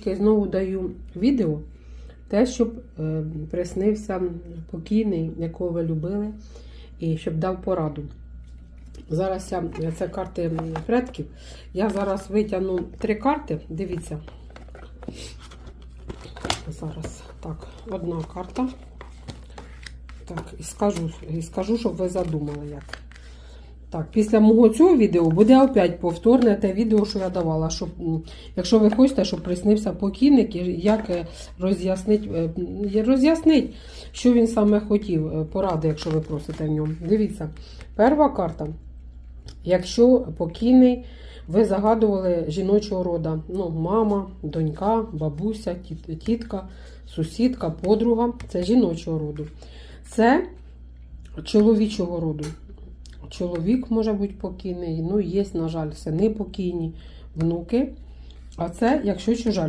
дівчатки, знову даю відео. Те, щоб е, приснився покійний, якого ви любили, і щоб дав пораду. Зараз я, це карти предків. Я зараз витягну три карти. Дивіться. Зараз так, одна карта. Так, і скажу, і скажу, щоб ви задумали як. Так, після мого цього відео буде опять повторне те відео, що я давала. Щоб, якщо ви хочете, щоб приснився покійник, як е, роз'яснить, е, роз'яснить, що він саме хотів, е, поради, якщо ви просите в ньому. Дивіться, перша карта. Якщо покійний, ви загадували жіночого рода, ну, мама, донька, бабуся, тітка, сусідка, подруга, це жіночого роду. Це чоловічого роду. Чоловік може бути покійний, ну, є, на жаль, сини покійні, внуки. А це, якщо чужа людина.